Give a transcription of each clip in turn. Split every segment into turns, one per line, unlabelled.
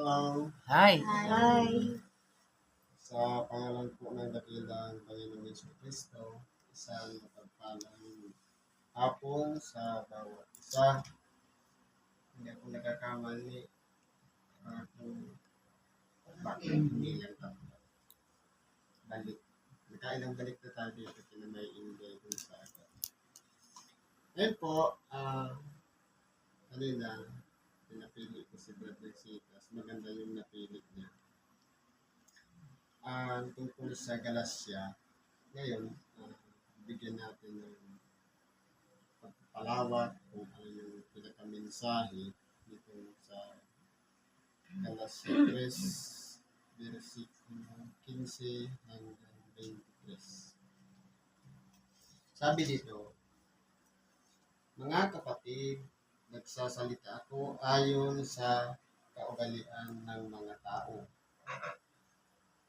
Hello.
Hi.
Hi.
Sa pangalan po ng dakilang Panginoong Yesu Kristo, isang mapagpalang hapon sa bawat isa. Hindi ako nagkakamali. Ang aking bakit hindi lang tatlo. Balik. Nakailang balik na tayo dito kina may ingay dun sa akin. Ngayon po, ah, kanina, pinapili ko si Brother Citas. Maganda yung napili niya. Ang tungkol sa Galasya, ngayon, ah, bigyan natin ng pagpapalawak kung ano yung pinakamensahe dito sa Galasya 3, versikulo 15 hanggang 23. Sabi dito, Mga kapatid, nagsasalita ako ayon sa kaugalian ng mga tao.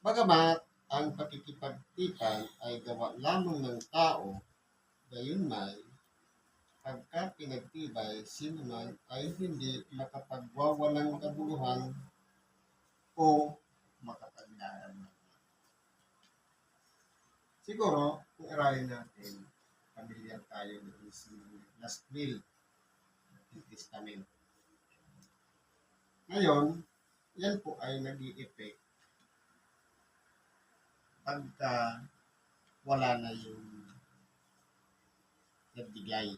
Bagamat ang pakikipagtipan ay gawa lamang ng tao, gayon may, pagka pinagtibay, sino man ay hindi makapagwawalang kabuluhan o makapagdaan. Siguro, kung aralin natin, pamilyar tayo ng last will ng Testament. Ngayon, yan po ay nag effect pagka wala na yung nagbigay.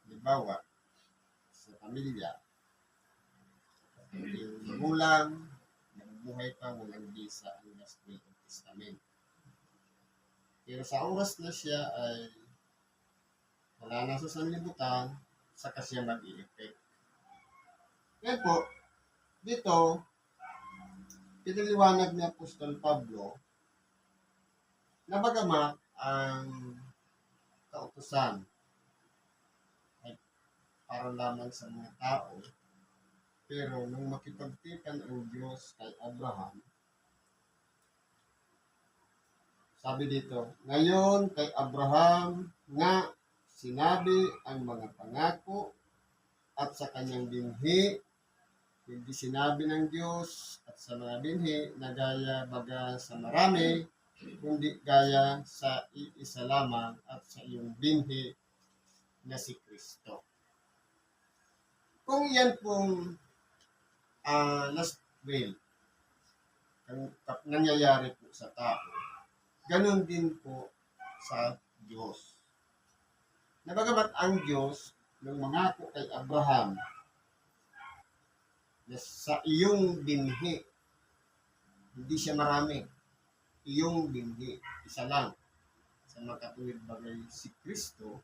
Halimbawa, sa pamilya, yung magulang, nabubuhay pa, walang bisa ang last will of testament. Pero sa oras na siya ay wala na sa sanlibutan, saka siya mag-i-effect. Ngayon po, dito, pinaliwanag ni Apostol Pablo na bagamat ang kautusan ay para lamang sa mga tao, pero nung makipagtipan ang Diyos kay Abraham, sabi dito, ngayon kay Abraham nga sinabi ang mga pangako at sa kanyang binhi, hindi sinabi ng Diyos at sa mga binhi na gaya baga sa marami, kundi gaya sa iisa lamang at sa iyong binhi na si Kristo. Kung yan pong ah, last will, ang nangyayari po sa tao, ganun din po sa Diyos. Na bagamat ang Diyos, nung mangako kay Abraham, sa iyong binhi, hindi siya marami, iyong binhi, isa lang, sa makatuwid bagay si Kristo,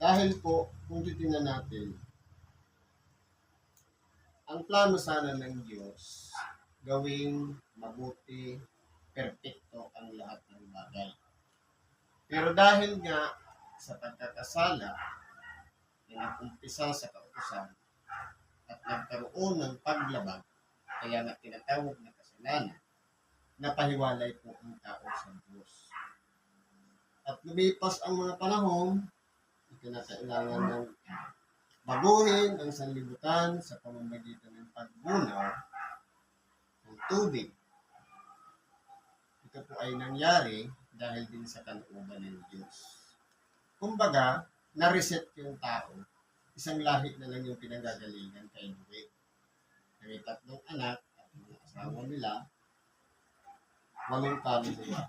dahil po, kung titingnan natin, ang plano sana ng Diyos, gawing mabuti, perpekto ang lahat ng bagay. Pero dahil nga sa pagkakasala na nagumpisa sa kautusan at nagkaroon ng paglabag, kaya nga tinatawag na kasalanan, napahiwalay po ang tao sa Diyos. At lumipas ang mga panahon, ikinakailangan ng baguhin ang sanlibutan sa pamamagitan ng pagbunaw ng tubig. Ito po ay nangyari dahil din sa kalooban ng Diyos. Kumbaga, na-reset yung tao. Isang lahi na lang yung pinanggagalingan kay. Na May tatlong anak at mga asawa nila, walong kaluluwa.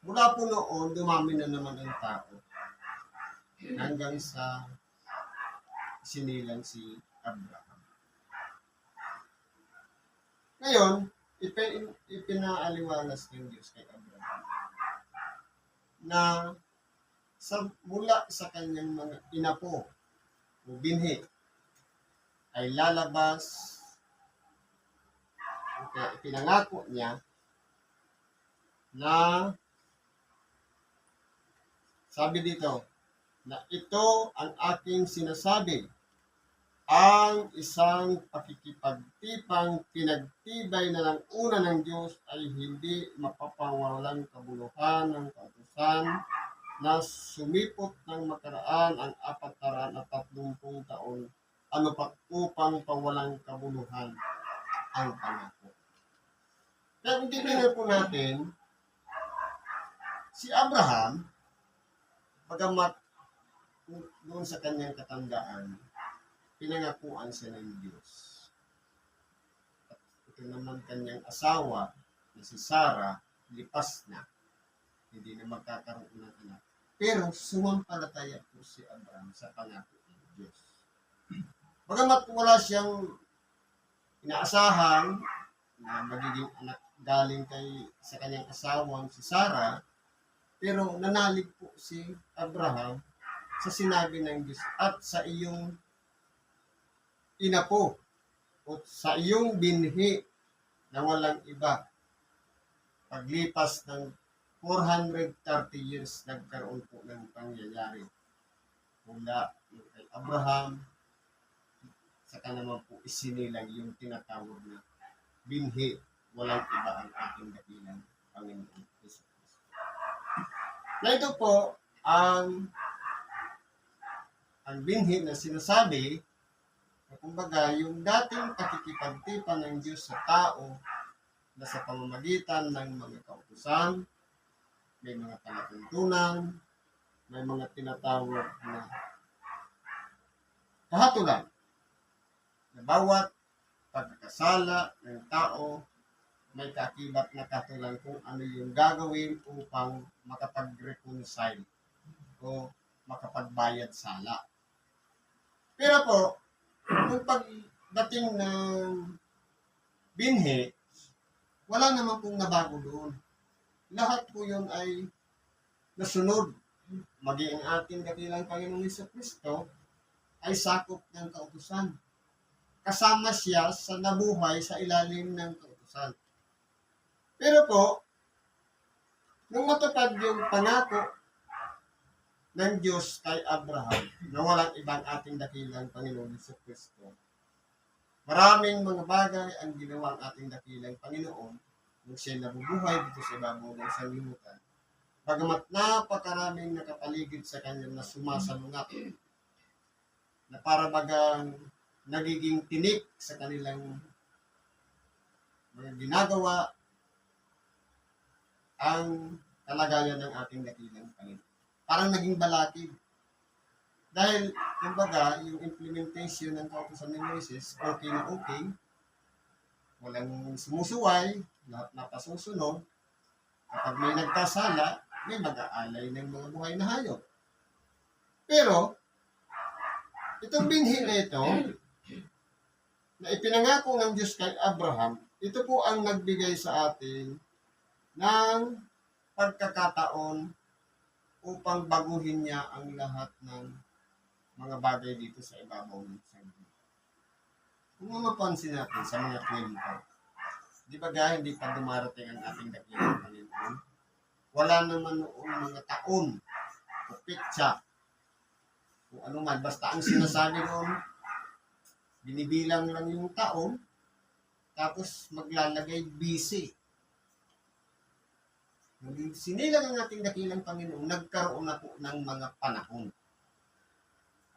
Mula po noon, dumami na naman ang tao hanggang sa sinilang si Abraham. Ngayon, ipin, ng Diyos kay Abraham na sa mula sa kanyang mga inapo o binhi ay lalabas. Kaya ipinangako niya na sabi dito na ito ang aking sinasabi ang isang pakikipagtipang pinagtibay na ng una ng Diyos ay hindi mapapawalang kabuluhan ng kautusan na sumipot ng makaraan ang apat na at tatlumpung taon ano pa upang pawalang kabuluhan ang pangako. Kaya kung titingnan po natin, si Abraham, pagamat doon sa kanyang katandaan, pinangakuan siya ng Diyos. At ito naman kanyang asawa, na si Sarah, lipas na. Hindi na magkakaroon ng anak. Pero sumampalataya po si Abraham sa pangako ng Diyos. Bagamat wala siyang inaasahan na magiging anak galing kay sa kanyang asawang si Sarah, pero nanalig po si Abraham sa sinabi ng Diyos at sa iyong inapo o sa iyong binhi na walang iba. Paglipas ng 430 years, nagkaroon po ng pangyayari. Mula kay Abraham, saka naman po isinilang yung tinatawag na binhi, walang iba ang ating dakilang Panginoon Jesus Cristo. Na ito po ang ang binhi na sinasabi na kumbaga yung dating pakikipagtipan ng Diyos sa tao na sa pamamagitan ng mga kautusan, may mga palatuntunan, may mga tinatawag na kahatulan na bawat pagkakasala ng tao may kaakibat na katulan kung ano yung gagawin upang makapag-reconcile o makapagbayad sala. Pero po, kung pagdating ng binhi, wala naman pong nabago doon. Lahat po yun ay nasunod. Maging ating dakilang Panginoong Iso Kristo ay sakop ng kautusan. Kasama siya sa nabuhay sa ilalim ng kautusan. Pero po, nung matupad yung pangako ng Diyos kay Abraham na walang ibang ating dakilang Panginoon Iso Kristo, maraming mga bagay ang ginawa ang ating dakilang Panginoon nung siya nabubuhay dito sa ibabaw ng sanlibutan. Bagamat napakaraming nakapaligid sa kanya na sumasalungat na para bagang nagiging tinik sa kanilang mga ginagawa ang kalagayan ng ating dakilang Panginoon. Parang naging balakid. Dahil, kumbaga, yung implementation ng kautusan ni Moises, okay na okay, walang sumusuway, lahat napasusunod, kapag may nagkasala, may mag-aalay ng mga buhay na hayop. Pero, itong binhi na ito, na ipinangako ng Diyos kay Abraham, ito po ang nagbigay sa atin ng pagkakataon upang baguhin niya ang lahat ng mga bagay dito sa ibabaw ng sanggol. Kung mapapansin natin sa mga kwento, di ba ga hindi pa dumarating ang ating dakilang Panginoon? Wala naman noong mga taon o pitsa kung ano man. Basta ang sinasabi noon, binibilang lang yung taon, tapos maglalagay busy. Nung sinilang ang ating dakilang Panginoon, nagkaroon na po ng mga panahon.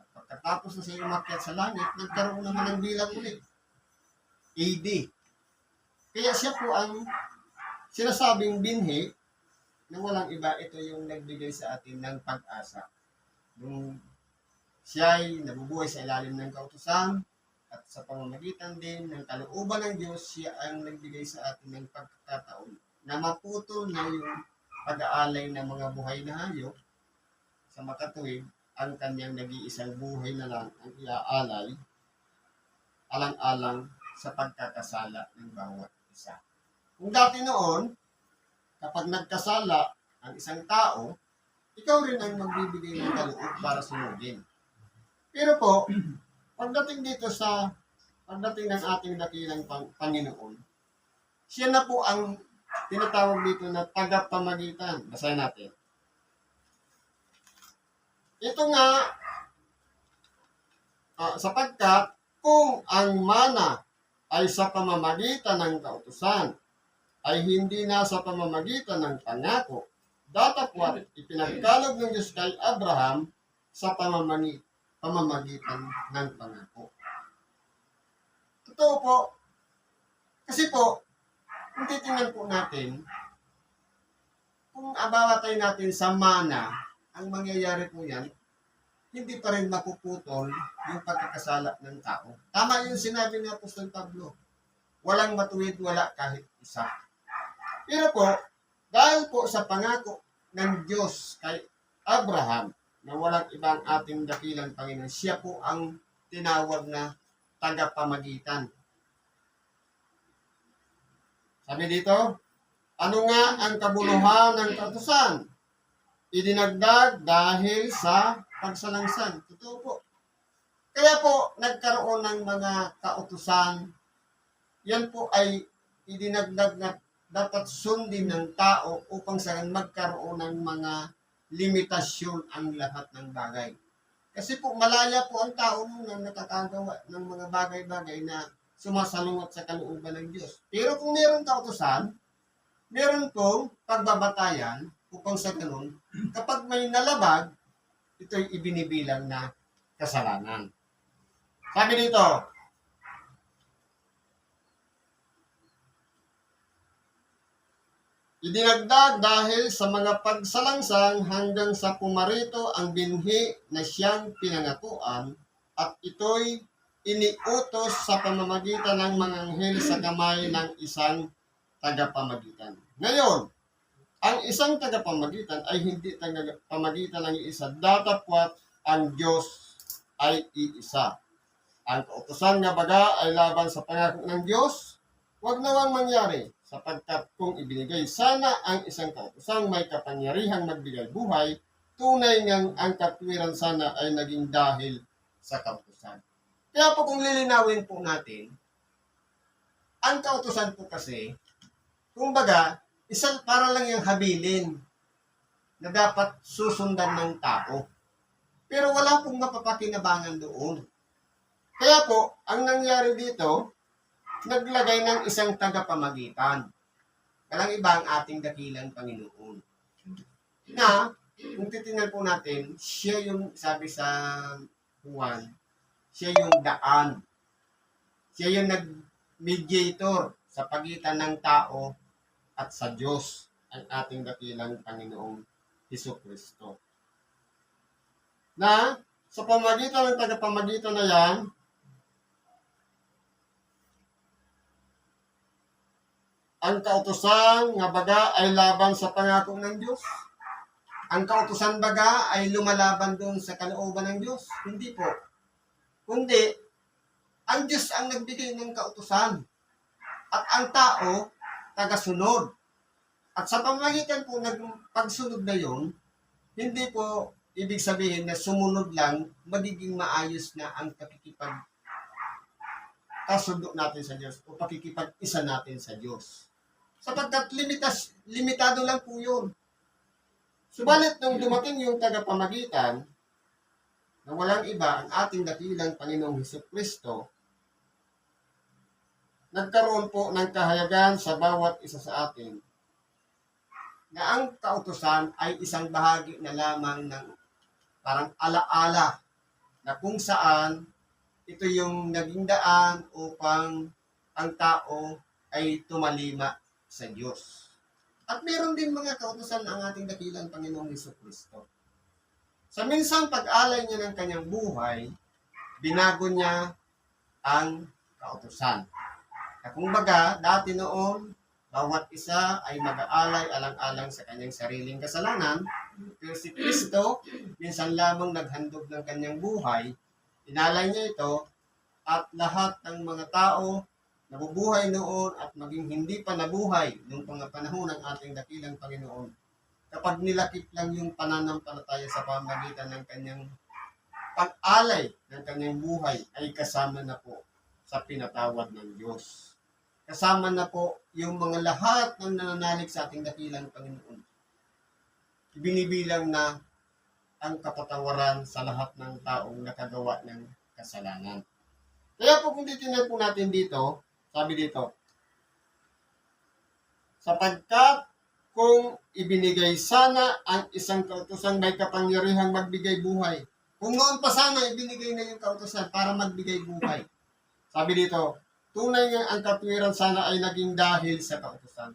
At pagkatapos na siya umakyat sa langit, nagkaroon naman ng bilang ulit. AD. Kaya siya po ang sinasabing binhi na walang iba, ito yung nagbigay sa atin ng pag-asa. Nung siya ay nabubuhay sa ilalim ng kautusan at sa pamamagitan din ng kalooban ng Diyos, siya ang nagbigay sa atin ng pagkakataon na maputol na yung pag-aalay ng mga buhay na hayop sa makatuwid ang kanyang nag-iisang buhay na lang ang iaalay alang-alang sa pagkakasala ng bawat isa. Kung dati noon, kapag nagkasala ang isang tao, ikaw rin ang magbibigay ng kaloob para sunugin. Pero po, pagdating dito sa pagdating ng ating dakilang pang, Panginoon, siya na po ang tinatawag dito na tagapamagitan. Basahin natin. Ito nga, ah, sapagkat kung ang mana ay sa pamamagitan ng kautusan, ay hindi na sa pamamagitan ng pangako, datapwat ipinagkalog ng Diyos kay Abraham sa pamamagi, pamamagitan ng pangako. Totoo po. Kasi po, kung titingnan po natin, kung abawatay natin sa mana, ang mangyayari po yan, hindi pa rin mapuputol yung pagkakasala ng tao. Tama yung sinabi ni Apostol Pablo. Walang matuwid, wala kahit isa. Pero po, dahil po sa pangako ng Diyos kay Abraham, na walang ibang ating dakilang Panginoon, siya po ang tinawag na tagapamagitan. Sabi dito, ano nga ang kabuluhan ng katusan? Idinagdag dahil sa pagsalangsan. Totoo po. Kaya po, nagkaroon ng mga kautusan. Yan po ay idinagdag na dapat sundin ng tao upang sa magkaroon ng mga limitasyon ang lahat ng bagay. Kasi po, malaya po ang tao na nakakagawa ng mga bagay-bagay na sumasalungat sa kalooban ng Diyos. Pero kung meron kautusan, meron pong pagbabatayan upang sa ganun, kapag may nalabag, ito'y ibinibilang na kasalanan. Sabi dito, Idinagdag dahil sa mga pagsalangsang hanggang sa pumarito ang binhi na siyang pinangatuan at ito'y iniutos sa pamamagitan ng mga anghel sa kamay ng isang tagapamagitan. Ngayon, ang isang tagapamagitan ay hindi tagapamagitan ng isa datapwat ang Diyos ay iisa. Ang kautosan nga baga ay laban sa pangako ng Diyos, huwag nawang mangyari sapagkat kung ibinigay sana ang isang kautosang may kapangyarihang magbigay buhay, tunay ngang ang katwiran sana ay naging dahil sa kautosan. Kaya po kung lilinawin po natin, ang kautosan po kasi, kumbaga, isang para lang yung habilin na dapat susundan ng tao. Pero wala pong mapapakinabangan doon. Kaya po, ang nangyari dito, naglagay ng isang tagapamagitan. Walang iba ang ating dakilang Panginoon. Na, kung titingnan po natin, siya yung, sabi sa Juan, siya yung daan. Siya yung nag-mediator sa pagitan ng tao at sa Diyos, ang ating dakilang Panginoong Heso Kristo. Na, sa pamagitan ng tagapamagitan na yan, ang kautusan nga baga ay laban sa pangako ng Diyos. Ang kautusan baga ay lumalaban doon sa kalooban ng Diyos. Hindi po. Kundi, ang Diyos ang nagbigay ng kautusan. At ang tao, tagasunod. At sa pamagitan po ng pagsunod na yon, hindi po ibig sabihin na sumunod lang, magiging maayos na ang pakikipag kasundo natin sa Diyos o pakikipag-isa natin sa Diyos. Sapagkat limitas, limitado lang po yun. Subalit nung dumating yung tagapamagitan, na walang iba ang ating dakilang Panginoong Heso Kristo, nagkaroon po ng kahayagan sa bawat isa sa atin na ang kautusan ay isang bahagi na lamang ng parang alaala na kung saan ito yung naging daan upang ang tao ay tumalima sa Diyos. At meron din mga kautusan ang ating dakilang Panginoong Heso Kristo. Sa minsang pag-alay niya ng kanyang buhay, binago niya ang kautusan. Na kung baga, dati noon, bawat isa ay mag-aalay alang-alang sa kanyang sariling kasalanan. Pero si Kristo, minsan lamang naghandog ng kanyang buhay, inalay niya ito, at lahat ng mga tao nabubuhay noon at maging hindi pa nabuhay noong mga panahon ng ating dakilang Panginoon. Kapag nilakip lang yung pananampalataya sa pamagitan ng kanyang pag-alay ng kanyang buhay ay kasama na po sa pinatawad ng Diyos. Kasama na po yung mga lahat ng nananalig sa ating dakilang Panginoon. Binibilang na ang kapatawaran sa lahat ng taong nakagawa ng kasalanan. Kaya po kung titignan po natin dito, sabi dito, sapagkat kung ibinigay sana ang isang kautusan may kapangyarihang magbigay buhay. Kung noon pa sana ibinigay na yung kautusan para magbigay buhay. Sabi dito, tunay nga ang katwiran sana ay naging dahil sa kautusan.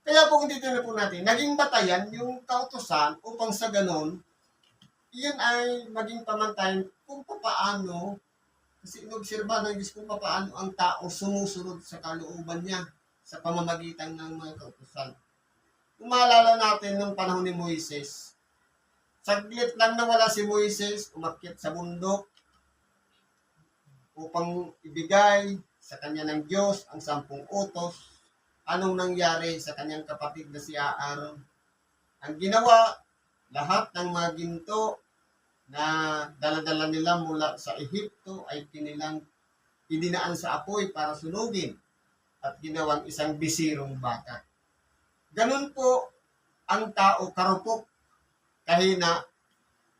Kaya kung titignan po natin, naging batayan yung kautusan upang sa ganon, iyon ay maging pamantayan kung paano kasi inobserba ng Diyos kung paano ang tao sumusunod sa kalooban niya sa pamamagitan ng mga kautusan. Kung natin nung panahon ni Moises, saglit lang na wala si Moises, umakyat sa bundok upang ibigay sa kanya ng Diyos ang sampung utos. Anong nangyari sa kanyang kapatid na si Aaron? Ang ginawa, lahat ng mga ginto na daladala nila mula sa Ehipto ay kinilang idinaan sa apoy para sunugin at ginawang isang bisirong baka. Ganun po ang tao karupok kahina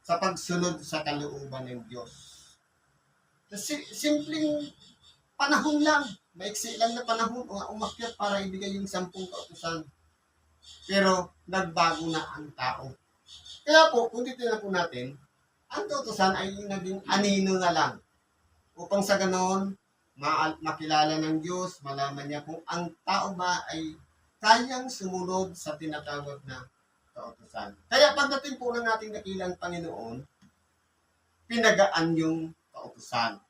sa pagsunod sa kalooban ng Diyos. Simpleng panahon lang, maiksi lang na panahon o umakyat para ibigay yung sampung kautusan. Pero nagbago na ang tao. Kaya po, kung titignan po natin, ang kautusan ay naging anino na lang. Upang sa ganon, ma- makilala ng Diyos, malaman niya kung ang tao ba ay kayang sumunod sa tinatawag na kautusan. Kaya pagdating po ng ating dakilang Panginoon, pinagaan yung kautusan.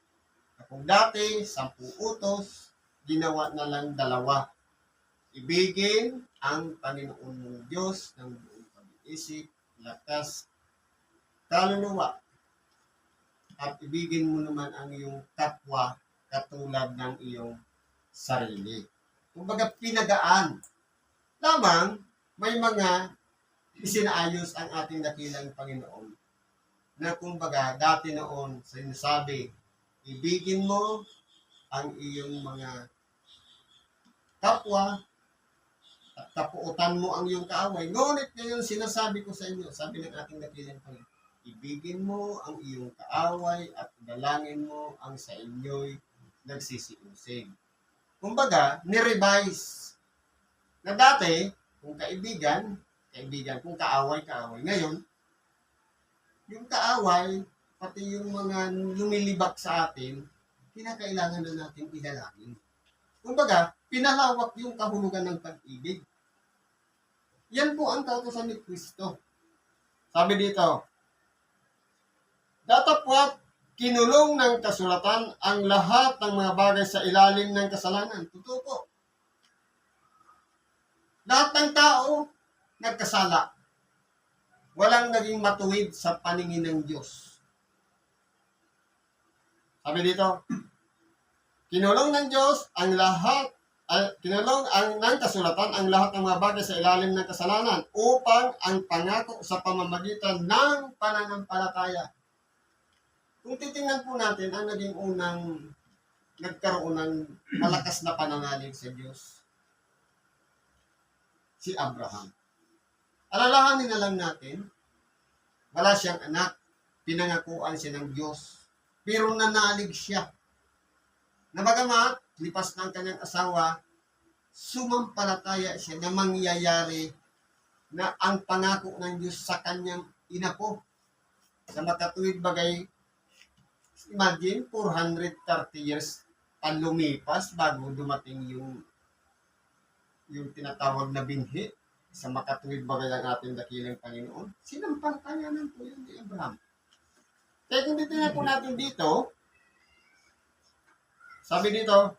Kung dati, sampu utos, ginawa na lang dalawa. Ibigin ang Panginoon mong Diyos ng buong pag-iisip, lakas, kaluluwa. At ibigin mo naman ang iyong kapwa katulad ng iyong sarili. Kumbaga, pinagaan. Lamang, may mga isinaayos ang ating dakilang Panginoon na kumbaga dati noon sinasabi, ibigin mo ang iyong mga kapwa at tapuutan mo ang iyong kaaway. Ngunit ngayon sinasabi ko sa inyo, sabi ng ating dakilang Panginoon, ibigin mo ang iyong kaaway at dalangin mo ang sa inyo'y nagsisiusig. Kumbaga, ni-revise na dati, kung kaibigan, kaibigan, kung kaaway, kaaway. Ngayon, yung kaaway, pati yung mga lumilibak sa atin, kinakailangan na natin idalangin. Kumbaga, pinalawak yung kahulugan ng pag-ibig. Yan po ang kautosan ni Kristo. Sabi dito, Datapwat, kinulong ng kasulatan ang lahat ng mga bagay sa ilalim ng kasalanan. Totoo po. Lahat ng tao nagkasala. Walang naging matuwid sa paningin ng Diyos. Sabi dito, kinulong ng Diyos ang lahat ay, kinulong ang ng kasulatan ang lahat ng mga bagay sa ilalim ng kasalanan upang ang pangako sa pamamagitan ng pananampalataya. Kung titingnan po natin ang naging unang nagkaroon ng malakas na pananalig sa Diyos, si Abraham. Alalahanin na lang natin, wala siyang anak, pinangakuan siya ng Diyos, pero nanalig siya. Na bagamat, lipas ng kanyang asawa, sumampalataya siya na mangyayari na ang pangako ng Diyos sa kanyang inapo. Sa makatuwid bagay, imagine, 430 years ang lumipas bago dumating yung yung tinatawag na binhi sa makatuwid bagay ang ating dakilang Panginoon. Sinampalataya po yun ni Abraham. Kaya kung titignan po natin dito, sabi dito,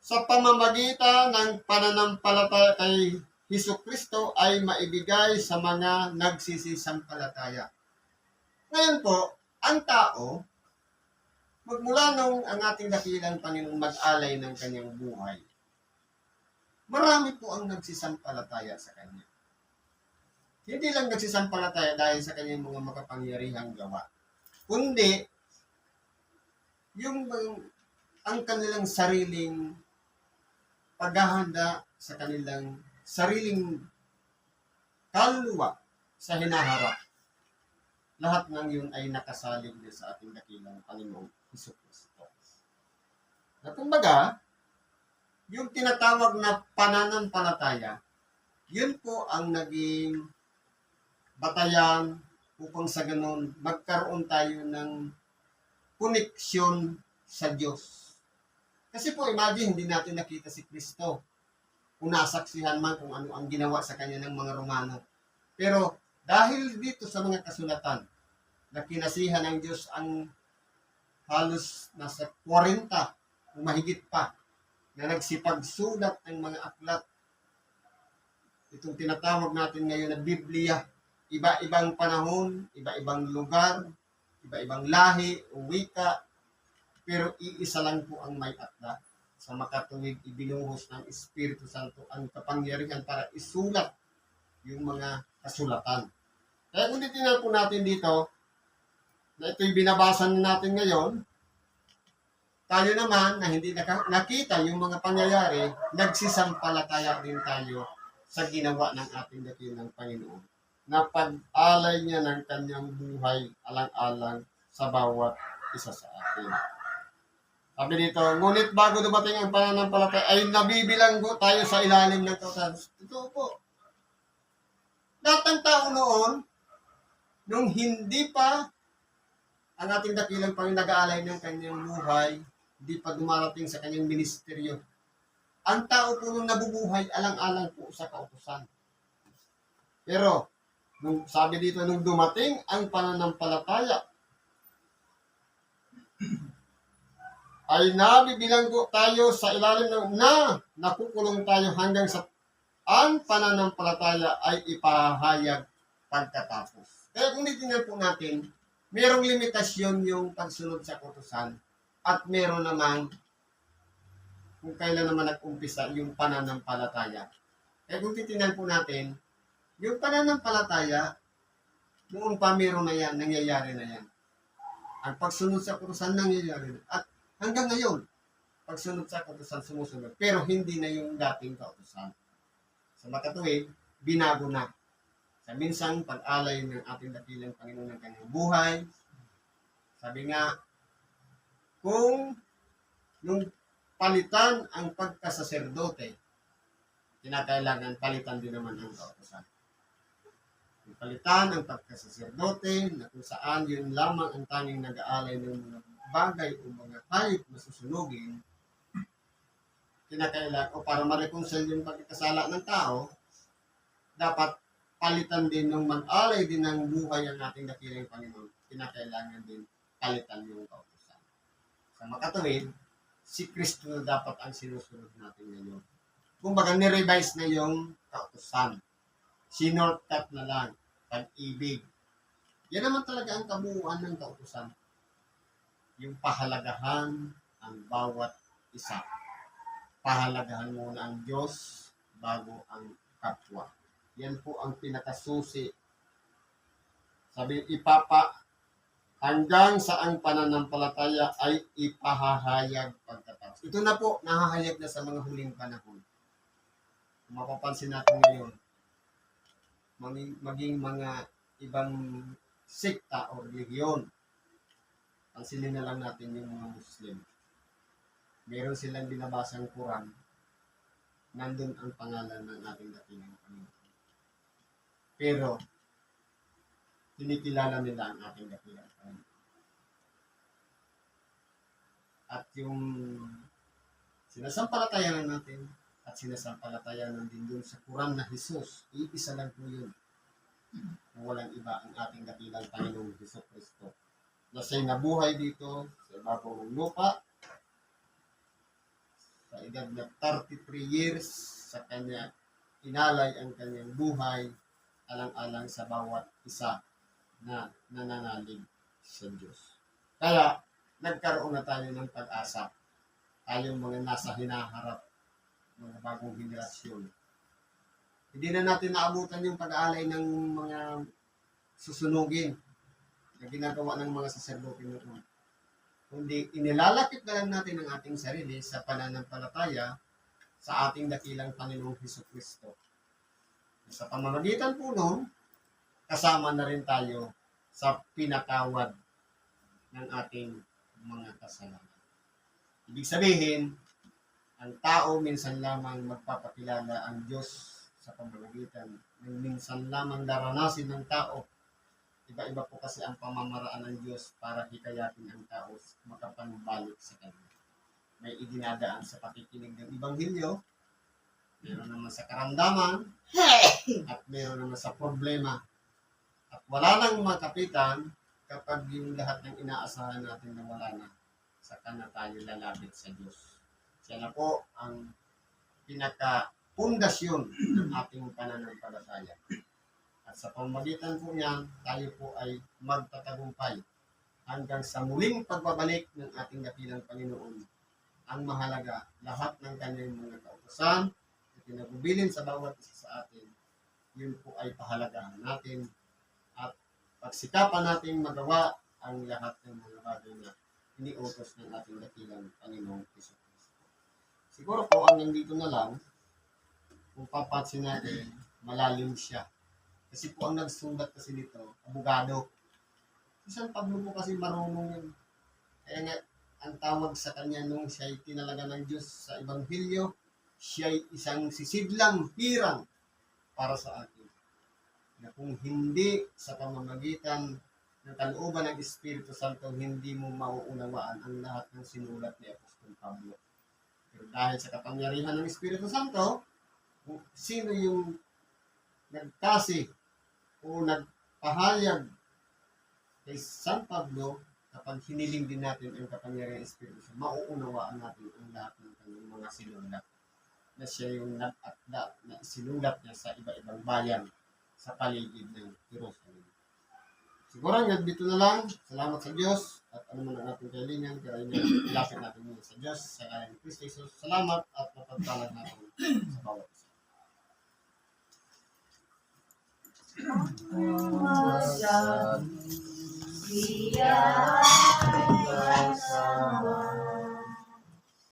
sa pamamagitan ng pananampalataya kay Hesus Kristo ay maibigay sa mga nagsisisampalataya. Ngayon po, ang tao, magmula nung ang ating dakilang Panginoon mag-alay ng kanyang buhay, marami po ang nagsisampalataya sa Kanya. Hindi lang nagsisampalataya dahil sa kanyang mga makapangyarihang gawa, kundi yung ang kanilang sariling paghahanda sa kanilang sariling kaluluwa sa hinaharap. Lahat ng yun ay nakasalig din sa ating dakilang Panginoong Hesus Kristo. Na kumbaga, yung tinatawag na pananampalataya, yun po ang naging batayan upang sa ganun magkaroon tayo ng koneksyon sa Diyos. Kasi po, imagine, hindi natin nakita si Kristo. Kung nasaksihan man kung ano ang ginawa sa kanya ng mga Romano. Pero dahil dito sa mga kasulatan, na kinasihan ng Diyos ang halos nasa 40 o mahigit pa na nagsipagsulat ng mga aklat. Itong tinatawag natin ngayon na Biblia, iba-ibang panahon, iba-ibang lugar, iba-ibang lahi wika, pero iisa lang po ang may akda. Sa makatuwid, ibinuhos ng Espiritu Santo ang kapangyarihan para isulat yung mga kasulatan. Kaya kung titingnan po natin dito, na ito'y binabasa na natin ngayon, tayo naman na hindi nakita yung mga pangyayari, nagsisampalataya din tayo sa ginawa ng ating dakilang Panginoon na pag-alay niya ng kanyang buhay alang-alang sa bawat isa sa atin. Sabi dito, ngunit bago dumating ang pananampalataya, ay nabibilang po tayo sa ilalim ng kautan. Totoo po. Lahat ng tao noon, nung hindi pa ang ating dakilang Panginoon nag-aalay ng kanyang buhay, hindi pa dumarating sa kanyang ministeryo. Ang tao po nung nabubuhay, alang-alang po sa kautusan. Pero, nung, sabi dito, nung dumating ang pananampalataya, ay nabibilanggo tayo sa ilalim ng na nakukulong tayo hanggang sa ang pananampalataya ay ipahayag pagkatapos. Kaya kung titingnan po natin, merong limitasyon yung pagsunod sa kutusan at meron naman kung kailan naman nag-umpisa yung pananampalataya. Kaya kung titingnan po natin, yung pananampalataya, noon pa meron na yan, nangyayari na yan. Ang pagsunod sa kutusan nangyayari na. At hanggang ngayon, pagsunod sa kutusan sumusunod. Pero hindi na yung dating kautusan. Sa makatuwid, binago na. Sa minsang pag-alay ng ating dakilang Panginoon ng kanyang buhay. Sabi nga, kung nung palitan ang pagkasaserdote, kinakailangan palitan din naman ang kautusan. Kung palitan ang pagkasaserdote, na kung saan yun lamang ang tanging nag-aalay ng mga bagay o mga hayop na susunugin, kinakailangan, o para ma-reconcile yung pagkakasala ng tao, dapat palitan din ng mag-alay din ng buhay ang ating dakilang Panginoon. Kinakailangan din palitan yung kautusan. Sa makatuwid, si Kristo dapat ang sinusunod natin ngayon. Kumbaga, nirevise na yung kautusan. Sinortcut na lang. Pag-ibig. Yan naman talaga ang kabuuan ng kautusan. Yung pahalagahan ang bawat isa. Pahalagahan muna ang Diyos bago ang kapwa. Yan po ang pinakasusi. Sabi, ipapa, hanggang sa ang pananampalataya ay ipahahayag pagkatapos. Ito na po, nahahayag na sa mga huling panahon. Mapapansin natin ngayon, maging, mga ibang sekta o religiyon, pansinin na lang natin yung mga Muslim. Meron silang binabasang Quran, nandun ang pangalan ng ating dating Panginoon. Pero, kinikilala nila ang ating dakilang Panginoon. At yung sinasampalatayanan natin at sinasampalatayanan din dun sa Quran na Jesus, iisa lang po yun. Walang iba ang ating dakilang Panginoong Hesus Kristo. Na siya'y nabuhay dito sa ibabaw ng lupa sa edad na 33 years sa kanya inalay ang kanyang buhay alang-alang sa bawat isa na nananalig sa Diyos. Kaya, nagkaroon na tayo ng pag-asa. Tayong mga nasa hinaharap, mga bagong henerasyon. Hindi na natin naabutan yung pag-aalay ng mga susunugin na ginagawa ng mga saserdote noon. Kundi inilalapit na lang natin ang ating sarili sa pananampalataya sa ating dakilang Panginoong Hesus Kristo. Sa pamamagitan po noon, kasama na rin tayo sa pinatawad ng ating mga kasalanan. Ibig sabihin, ang tao minsan lamang magpapakilala ang Diyos sa pamamagitan ng minsan lamang daranasin ng tao. Iba-iba po kasi ang pamamaraan ng Diyos para hikayatin ang tao makapanbalik sa Kanya. may idinadaan sa pakikinig ng Ibanghilyo, meron naman sa karamdaman, at meron naman sa problema. At wala nang makapitan kapag yung lahat ng inaasahan natin na wala na, saka na tayo lalapit sa Diyos. Siya na po ang pinaka-pundasyon ng ating pananampalataya. At sa pamagitan po niyan, tayo po ay magtatagumpay hanggang sa muling pagbabalik ng ating dakilang Panginoon. Ang mahalaga, lahat ng kanyang mga kautosan na pinagubilin sa bawat isa sa atin, yun po ay pahalagahan natin at pagsikapan natin magawa ang lahat ng mga bagay na iniutos ng ating dakilang Panginoong Kristo. Siguro po ang nandito na lang, kung papansin natin, malalim siya. Kasi po ang nagsulat kasi dito, abogado. Si San Pablo po kasi marunong yun. Kaya nga, ang tawag sa kanya nung siya'y tinalaga ng Diyos sa Ebanghelyo, siya'y isang sisidlang hirang para sa atin. Na kung hindi sa pamamagitan ng kalooban ng Espiritu Santo, hindi mo mauunawaan ang lahat ng sinulat ni Apostol Pablo. Pero dahil sa kapangyarihan ng Espiritu Santo, sino yung nagkasi o nagpahayag kay San Pablo, kapag hiniling din natin ang kapangyarihan ng Espiritu Santo, mauunawaan natin ang lahat ng kanyang mga sinulat na siya yung nag-akda na sinulat niya sa iba-ibang bayan sa paligid ng Jerusalem. Siguro hanggang dito na lang. Salamat sa Diyos. At ano man ang ating kailingan, kaya ilapit natin muna sa Diyos. Sa kaya ni Christ Jesus. Salamat at mapagtalag natin sa bawat isa.
Siya ay kasama.